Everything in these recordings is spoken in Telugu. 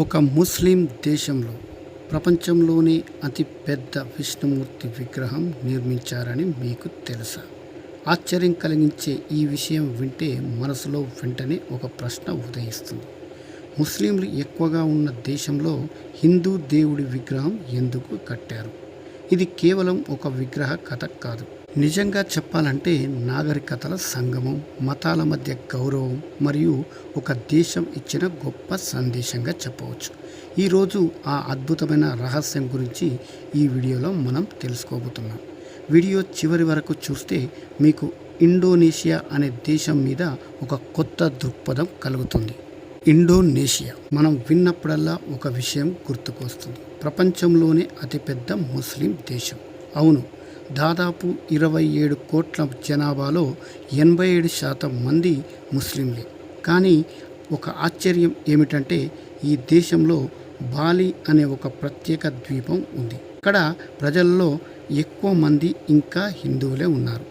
ఒక ముస్లిం దేశంలో ప్రపంచంలోనే అతిపెద్ద విష్ణుమూర్తి విగ్రహం నిర్మించారని మీకు తెలుసా? ఆశ్చర్యం కలిగించే ఈ విషయం వింటే మనసులో వెంటనే ఒక ప్రశ్న ఉదయిస్తుంది. ముస్లింలు ఎక్కువగా ఉన్న దేశంలో హిందూ దేవుడి విగ్రహం ఎందుకు కట్టారు? ఇది కేవలం ఒక విగ్రహ కథ కాదు. నిజంగా చెప్పాలంటే నాగరికతల సంగమం మతాల మధ్య గౌరవం మరియు ఒక దేశం ఇచ్చిన గొప్ప సందేశంగా చెప్పవచ్చు. ఈరోజు ఆ అద్భుతమైన రహస్యం గురించి ఈ వీడియోలో మనం తెలుసుకోబోతున్నాం. వీడియో చివరి వరకు చూస్తే మీకు ఇండోనేషియా అనే దేశం మీద ఒక కొత్త దృక్పథం కలుగుతుంది. ఇండోనేషియా మనం విన్నప్పుడల్లా ఒక విషయం గుర్తుకొస్తుంది. ప్రపంచంలోనే అతిపెద్ద ముస్లిం దేశం. అవును దాదాపు ఇరవై ఏడు కోట్ల జనాభాలో ఎనభై ఏడు శాతం మంది ముస్లింలే. కానీ ఒక ఆశ్చర్యం ఏమిటంటే ఈ దేశంలో బాలి అనే ఒక ప్రత్యేక ద్వీపం ఉంది. ఇక్కడ ప్రజల్లో ఎక్కువ మంది ఇంకా హిందువులే ఉన్నారు.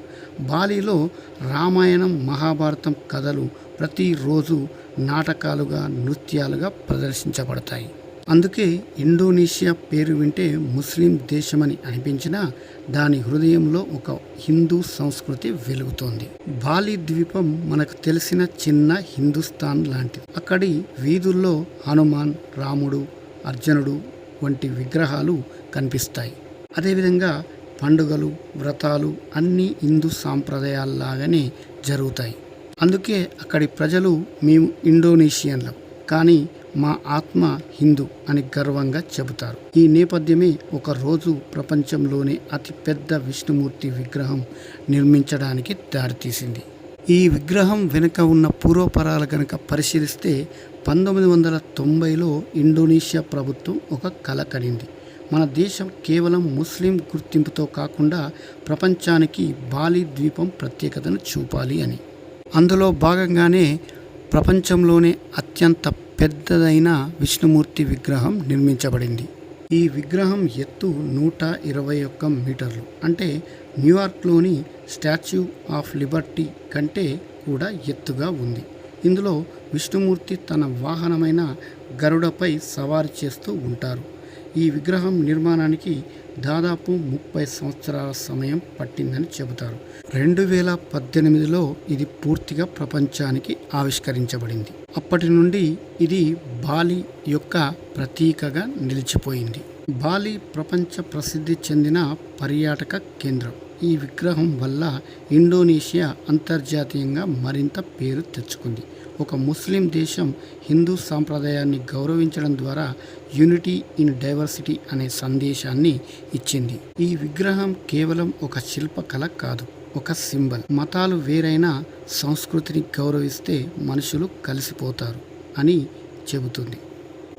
బాలిలో రామాయణం మహాభారతం కథలు ప్రతిరోజు నాటకాలుగా నృత్యాలుగా ప్రదర్శించబడతాయి. అందుకే ఇండోనేషియా పేరు వింటే ముస్లిం దేశమని అనిపించినా దాని హృదయంలో ఒక హిందూ సంస్కృతి వెలుగుతోంది. బాలి ద్వీపం మనకు తెలిసిన చిన్న హిందుస్థాన్ లాంటిది. అక్కడి వీధుల్లో హనుమాన్ రాముడు అర్జునుడు వంటి విగ్రహాలు కనిపిస్తాయి. అదేవిధంగా పండుగలు వ్రతాలు అన్నీ హిందూ సాంప్రదాయాల్లాగానే జరుగుతాయి. అందుకే అక్కడి ప్రజలు మేము ఇండోనేషియన్లం. కానీ మా ఆత్మ హిందూ అని గర్వంగా చెబుతారు. ఈ నేపథ్యమే ఒక రోజు ప్రపంచంలోనే అతిపెద్ద విష్ణుమూర్తి విగ్రహం నిర్మించడానికి దారితీసింది. ఈ విగ్రహం వెనుక ఉన్న పూర్వపరాలు కనుక పరిశీలిస్తే పంతొమ్మిది వందల తొంభైలో ఇండోనేషియా ప్రభుత్వం ఒక కల కడింది. మన దేశం కేవలం ముస్లిం గుర్తింపుతో కాకుండా ప్రపంచానికి బాలి ద్వీపం ప్రత్యేకతను చూపాలి అని. అందులో భాగంగానే ప్రపంచంలోనే అత్యంత పెద్దదైన విష్ణుమూర్తి విగ్రహం నిర్మించబడింది. ఈ విగ్రహం ఎత్తు నూట ఇరవై ఒక్క మీటర్లు. అంటే న్యూయార్క్లోని స్టాచ్యూ ఆఫ్ లిబర్టీ కంటే కూడా ఎత్తుగా ఉంది. ఇందులో విష్ణుమూర్తి తన వాహనమైన గరుడపై సవారి చేస్తూ ఉంటారు. ఈ విగ్రహం నిర్మాణానికి దాదాపు ముప్పై సంవత్సరాల సమయం పట్టిందని చెబుతారు. రెండు వేల పద్దెనిమిదిలో ఇది పూర్తిగా ప్రపంచానికి ఆవిష్కరించబడింది. అప్పటి నుండి ఇది బాలి యొక్క ప్రతీకగా నిలిచిపోయింది. బాలి ప్రపంచ ప్రసిద్ధి చెందిన పర్యాటక కేంద్రం. ఈ విగ్రహం వల్ల ఇండోనేషియా అంతర్జాతీయంగా మరింత పేరు తెచ్చుకుంది. ఒక ముస్లిం దేశం హిందూ సాంప్రదాయాన్ని గౌరవించడం ద్వారా యూనిటీ ఇన్ డైవర్సిటీ అనే సందేశాన్ని ఇచ్చింది. ఈ విగ్రహం కేవలం ఒక శిల్పకళ కాదు ఒక సింబల్. మతాలు వేరైనా సంస్కృతిని గౌరవిస్తే మనుషులు కలిసిపోతారు అని చెబుతుంది.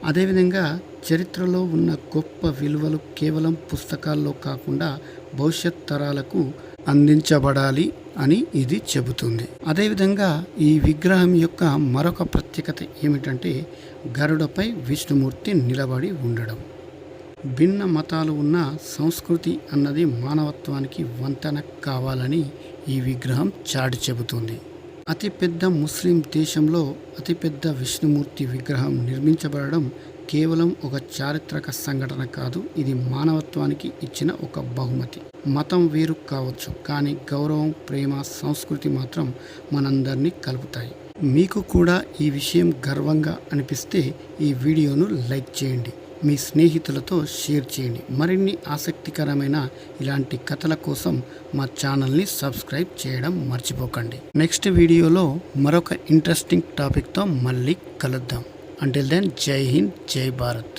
అదేవిధంగా చరిత్రలో ఉన్న గొప్ప విలువలు కేవలం పుస్తకాల్లో కాకుండా భవిష్యత్ తరాలకు అందించబడాలి అని ఇది చెబుతుంది. అదేవిధంగా ఈ విగ్రహం యొక్క మరొక ప్రత్యేకత ఏమిటంటే గరుడపై విష్ణుమూర్తి నిలబడి ఉండడం. భిన్న మతాలు ఉన్న సంస్కృతి అన్నది మానవత్వానికి వంతెన కావాలని ఈ విగ్రహం చాటి చెబుతుంది. అతిపెద్ద ముస్లిం దేశంలో అతిపెద్ద విష్ణుమూర్తి విగ్రహం నిర్మించబడడం కేవలం ఒక చారిత్రక సంఘటన కాదు ఇది మానవత్వానికి ఇచ్చిన ఒక బహుమతి. మతం వేరు కావచ్చు కానీ గౌరవం ప్రేమ సంస్కృతి మాత్రం మనందరినీ కలుపుతాయి. మీకు కూడా ఈ విషయం గర్వంగా అనిపిస్తే ఈ వీడియోను లైక్ చేయండి. మీ స్నేహితులతో షేర్ చేయండి. మరిన్ని ఆసక్తికరమైన ఇలాంటి కథల కోసం మా ఛానల్ని సబ్స్క్రైబ్ చేయడం మర్చిపోకండి. నెక్స్ట్ వీడియోలో మరొక ఇంట్రెస్టింగ్ టాపిక్తో మళ్ళీ కలుద్దాం. అంటిల్ దెన్ జై హింద్ జై భారత్